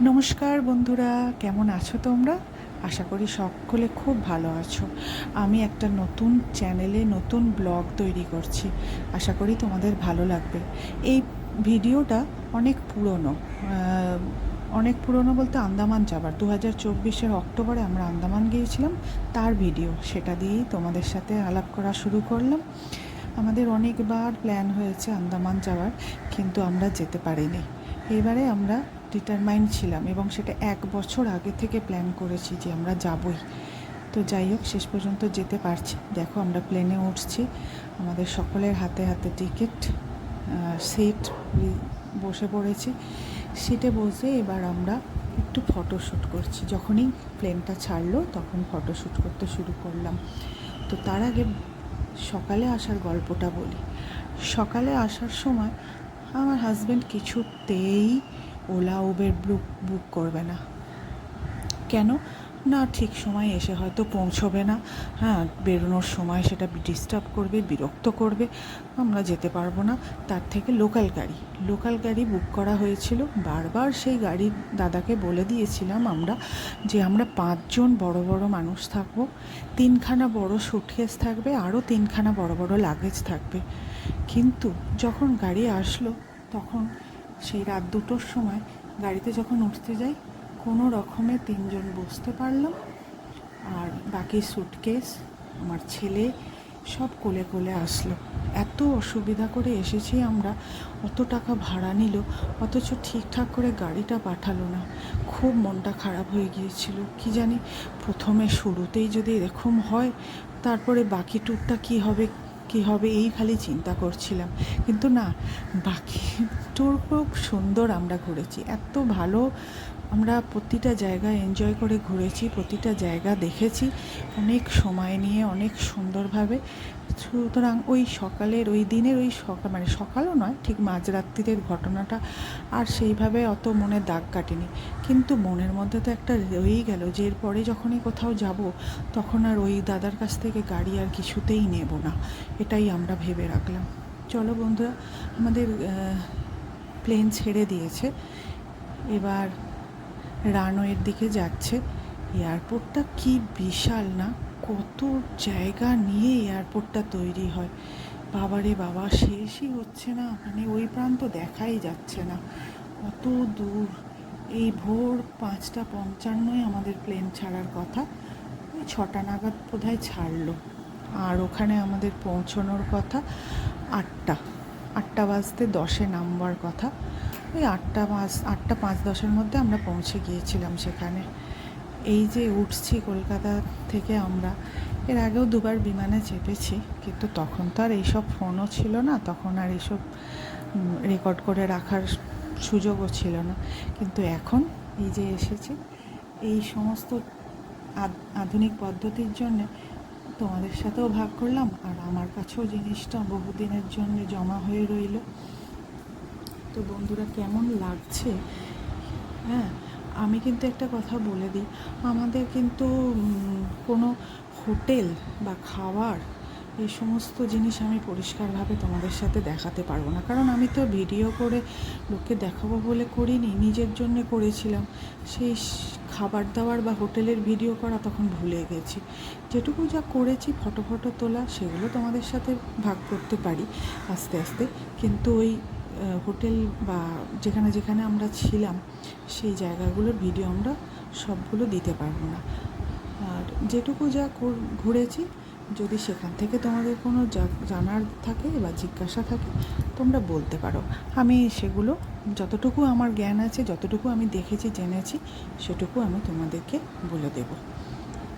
নমস্কার বন্ধুরা, কেমন আছো তোমরা? আশা করি সকলে খুব ভালো আছো। আমি একটা নতুন চ্যানেলে নতুন ব্লগ তৈরি করছি। আশা করি তোমাদের ভালো লাগবে। এই ভিডিওটা অনেক পুরনো অনেক পুরনো বলতে আন্দামান যাবার। দু হাজার চব্বিশের অক্টোবরে আমরা আন্দামান গিয়েছিলাম, তার ভিডিও, সেটা দিয়েই তোমাদের সাথে আলাপ করা শুরু করলাম। আমাদের অনেকবার প্ল্যান হয়েছে আন্দামান যাওয়ার, কিন্তু আমরা যেতে পারিনি। এবারে আমরা ডিটারমাইন্ড ছিলাম এবং সেটা এক বছর আগে থেকে প্ল্যান করেছি যে আমরা যাবই। তো যাই হোক, শেষ পর্যন্ত যেতে পারছি। দেখো, আমরা প্লেনে উঠছি। আমাদের সকলের হাতে হাতে টিকিট সিট বসে পড়েছি। সিটে বসে এবার আমরা একটু ফটোশ্যুট করছি। যখনই প্লেনটা ছাড়লো, তখন ফটোশ্যুট করতে শুরু করলাম। তো তার আগে সকালে আসার গল্পটা বলি। সকালে আসার সময় আমার হাজব্যান্ড কিছুতেই ওলা উবের বুক বুক করবে না। কেন? না, ঠিক সময় এসে হয়তো পৌঁছবে না। হ্যাঁ বেরোনোর সময় সেটা ডিস্টার্ব করবে, বিরক্ত করবে। আমরা যেতে পারব না। তার থেকে লোকাল গাড়ি। লোকাল গাড়ি বুক করা হয়েছিল। বারবার সেই গাড়ির দাদাকে বলে দিয়েছিলাম আমরা যে আমরা পাঁচজন বড় বড় মানুষ থাকব। তিনখানা বড় সুটকেস থাকবে, আরও তিনখানা বড় বড় লাগেজ থাকবে। কিন্তু যখন গাড়ি আসলো, তখন সেই রাত দুটোর সময় গাড়িতে যখন উঠতে যাই, কোনো রকমে তিনজন বসতে পারলাম। আর বাকি সুটকেস আমার ছেলে, সব কোলে কোলে আসলো। এত অসুবিধা করে এসেছি আমরা, অত টাকা ভাড়া নিল, অথচ ঠিকঠাক করে গাড়িটা পাঠালো না। খুব মনটা খারাপ হয়ে গিয়েছিল। কি জানি, প্রথমে শুরুতেই যদি এরকম হয়, তারপরে বাকি ট্যুরটা কী হবে কী হবে, এই খালি চিন্তা করছিলাম। কিন্তু না, বাকি টুর খুব সুন্দর আমরা ঘুরেছি। এত ভালো আমরা প্রতিটা জায়গা এনজয় করে ঘুরেছি, প্রতিটা জায়গা দেখেছি, অনেক সময় নিয়ে, অনেক সুন্দরভাবে। সুতরাং ওই সকালের, ওই দিনের ওই সকাল মানে সকালও নয়, ঠিক মাঝরাত্রিদের ঘটনাটা আর সেইভাবে অত মনে দাগ কাটেনি। কিন্তু মনের মধ্যে তো একটা রয়েই গেল যে এরপরে যখনই কোথাও যাব, তখন আর ওই দাদার কাছ থেকে গাড়ি আর কিছুতেই নেব না। এটাই আমরা ভেবে রাখলাম। চলো বন্ধুরা, আমাদের প্লেন ছেড়ে দিয়েছে। এবার রানওয়ের দিকে যাচ্ছে। এয়ারপোর্টটা কি বিশাল না? কত জায়গা নিয়ে এয়ারপোর্টটা তৈরি হয়। বাবারে বাবা, শেষই হচ্ছে না। মানে ওই প্রান্ত দেখাই যাচ্ছে না। কত দূর। এই ভোর পাঁচটা পঞ্চান্নয় আমাদের প্লেন ছাড়ার কথা। ওই ছটা নাগাদ বোধহয় ছাড়লো। আর ওখানে আমাদের পৌঁছানোর কথা আটটা। আটটা বাজতে দশে নামবার কথা। ওই আটটা পাঁচ আটটা পাঁচ দশের মধ্যে আমরা পৌঁছে গিয়েছিলাম সেখানে। এই যে উঠছি কলকাতা থেকে আমরা, এর আগেও দুবার বিমানে চেপেছি, কিন্তু তখন তো আর এইসব ফোনও ছিল না, তখন আর এইসব রেকর্ড করে রাখার সুযোগও ছিল না। কিন্তু এখন এই যে এসেছি, এই সমস্ত আধ- আধুনিক পদ্ধতির জন্যে তোমাদের সাথেও ভাগ করলাম, আর আমার কাছেও জিনিসটা বহুদিনের জন্য জমা হয়ে রইল। তো বন্ধুরা কেমন লাগছে? হ্যাঁ আমি কিন্তু একটা কথা বলে দিই। আমাদের কিন্তু কোনো হোটেল বা খাবার এই সমস্ত জিনিস আমি পরিষ্কারভাবে তোমাদের সাথে দেখাতে পারব না। কারণ আমি তো ভিডিও করে লোককে দেখাবো বলে করিনি, নিজের জন্য করেছিলাম। সেই খাবার দাবার বা হোটেলের ভিডিও করা তখন ভুলে গেছি। যেটুকু যা করেছি ফটো ফটো তোলা, সেগুলো তোমাদের সাথে ভাগ করতে পারি আস্তে আস্তে। কিন্তু ওই হোটেল বা যেখানে যেখানে আমরা ছিলাম, সেই জায়গাগুলোর ভিডিও আমরা সবগুলো দিতে পারব না। আর যেটুকু যা ঘুরেছি, যদি সেখান থেকে তোমাদের কোনো জানার থাকে বা জিজ্ঞাসা থাকে, তোমরা বলতে পারো। আমি সেগুলো, যতটুকু আমার জ্ঞান আছে, যতটুকু আমি দেখেছি, জেনেছি, সেটুকু আমি তোমাদেরকে বলে দেব।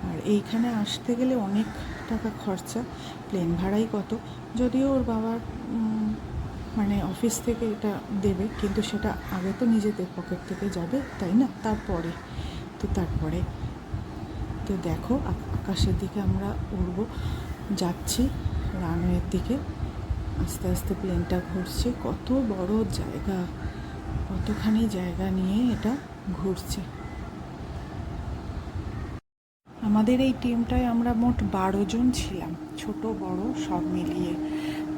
আর এইখানে আসতে গেলে অনেক টাকা খরচা প্লেন ভাড়াই কত, যদিও ওর বাবার মানে অফিস থেকে এটা দেবে, কিন্তু সেটা আগে তো নিজেদের পকেট থেকে যাবে, তাই না? তারপরে, তো তারপরে। তো দেখো আকাশের দিকে আমরা উড়ব, যাচ্ছি রানওয়ের দিকে। আস্তে আস্তে প্লেনটা ঘুরছে, কত বড় জায়গা, কতখানি জায়গা নিয়ে এটা ঘুরছে। আমাদের এই টিমটায় আমরা মোট বারো জন ছিলাম, ছোট, বড়, সব মিলিয়ে।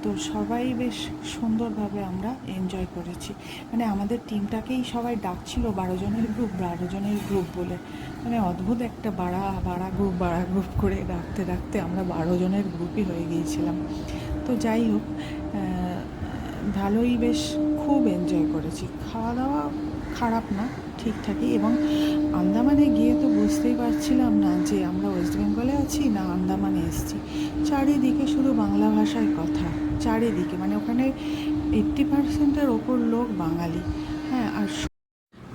তো সবাই বেশ সুন্দরভাবে আমরা এনজয় করেছি। মানে আমাদের টিমটাকেই সবাই ডাকছিল, বারো জনের গ্রুপ বারো জনের গ্রুপ বলে। মানে অদ্ভুত একটা বাড়া বাড়া গ্রুপ বাড়া গ্রুপ করে ডাকতে ডাকতে আমরা বারো জনের গ্রুপই হয়ে গিয়েছিলাম। তো যাই হোক ভালোই বেশ খুব এনজয় করেছি। খাওয়া দাওয়া খারাপ না, ঠিকঠাকই এবং আন্দামানে গিয়ে তো বুঝতেই পারছিলাম না যে আমরা ওয়েস্ট বেঙ্গলে আছি না আন্দামানে এসেছি। চারিদিকে শুধু বাংলা ভাষায় কথা। চারিদিকে মানে ওখানে এইট্টি পার্সেন্টের ওপর লোক বাঙালি। হ্যাঁ আর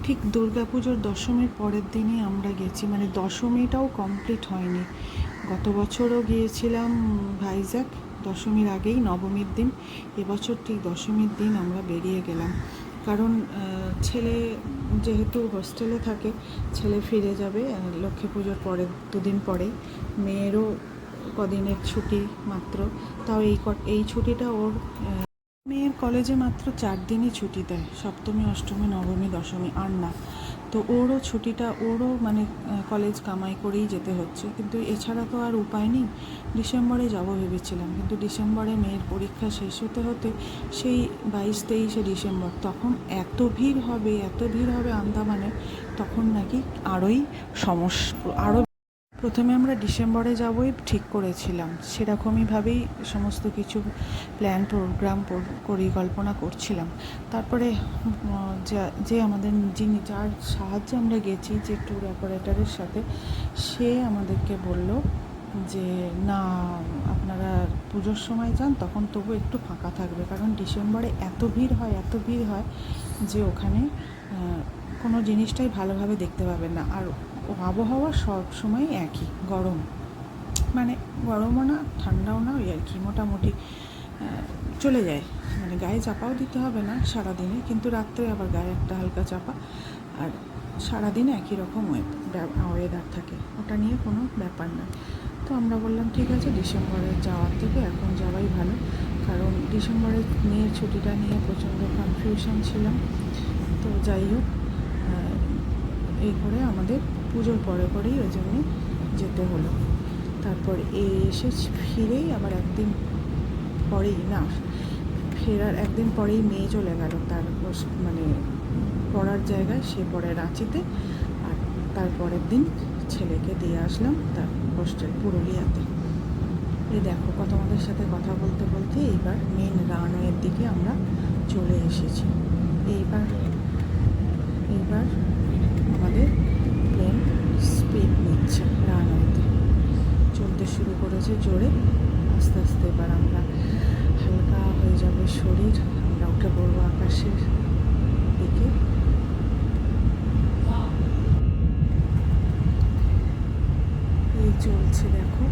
ঠিক দুর্গাপুজোর দশমীর পরের দিনই আমরা গেছি মানে দশমীটাও কমপ্লিট হয়নি। গত বছরও গিয়েছিলাম ভাইজ্যাক দশমীর আগেই, নবমীর দিন। এবছর ঠিক দশমীর দিন আমরা বেরিয়ে গেলাম। কারণ ছেলে যেহেতু হোস্টেলে থাকে, ছেলে ফিরে যাবে লক্ষ্মী পুজোর পরে দুদিন পরে মেয়েরও কদিনের ছুটি মাত্র। তাও এই এই ছুটিটা ওর মেয়ের কলেজে মাত্র চার দিনই ছুটি দেয়, সপ্তমী, অষ্টমী, নবমী, দশমী আর না। তো ওরও ছুটিটা, ওরও মানে কলেজ কামাই করেই যেতে হচ্ছে। কিন্তু এছাড়া তো আর উপায় নেই। ডিসেম্বরে যাব ভেবেছিলাম, কিন্তু ডিসেম্বরে মেয়ের পরীক্ষা শেষ হতে হতে সেই বাইশ, তেইশে ডিসেম্বর, তখন এত ভিড় হবে, এত ভিড় হবে আন্দামানে তখন নাকি আরোই সমস্যা আরও প্রথমে আমরা ডিসেম্বরে যাবই ঠিক করেছিলাম। সেরকমইভাবেই সমস্ত কিছু প্ল্যান প্রোগ্রাম পরিকল্পনা করছিলাম। তারপরে যা- আমাদের যিনি, যার সাহায্যে আমরা গেছি যে ট্যুর অপারেটরের সাথে, সে আমাদেরকে বলল যে, না, আপনারা পুজোর সময় যান, তখন তবু একটু ফাঁকা থাকবে। কারণ ডিসেম্বরে এত ভিড় হয়, এত ভিড় হয় যে ওখানে কোনো জিনিসটাই ভালোভাবে দেখতে পাবেন না। আর আবহাওয়া সব সময় একই, গরম। মানে গরমও না, ঠান্ডাও না, ওই আর কি, মোটামুটি চলে যায়। মানে গায়ে চাপাও দিতে হবে না সারাদিনে, কিন্তু রাত্রে আবার গায়ে একটা হালকা চাপা। আর সারাদিন একই রকম ওয়েদার থাকে, ওটা নিয়ে কোনো ব্যাপার না। তো আমরা বললাম, ঠিক আছে, ডিসেম্বরে যাওয়ার থেকে এখন যাওয়াই ভালো। কারণ ডিসেম্বরে মেয়ের ছুটিটা নিয়ে প্রচণ্ড কনফিউশন ছিলাম। তো যাই হোক এই করে আমাদের পুজোর পরে পরেই ওই জন্যে যেতে হলো। তারপর এসে ফিরেই আবার একদিন পরেই, না, ফেরার একদিন পরেই মেয়ে চলে গেল। তার মানে পড়ার জায়গায় সে পড়ে রাঁচিতে আর তারপরের দিন ছেলেকে দিয়ে আসলাম তার হোস্টেল, পুরুলিয়াতে। এই দেখো কত আমাদের সাথে কথা বলতে বলতে এইবার মেন রানওয়ের দিকে আমরা চলে এসেছি। এইবার এইবার আমাদের প্লেন স্পিড নিচ্ছে রানওয়েতে চলতে শুরু করেছে জোরে, আস্তে আস্তে এবার আমরা হালকা হয়ে যাবে শরীর, আমরা উঠে পড়ব আকাশের দিকে। এই চলছে দেখো।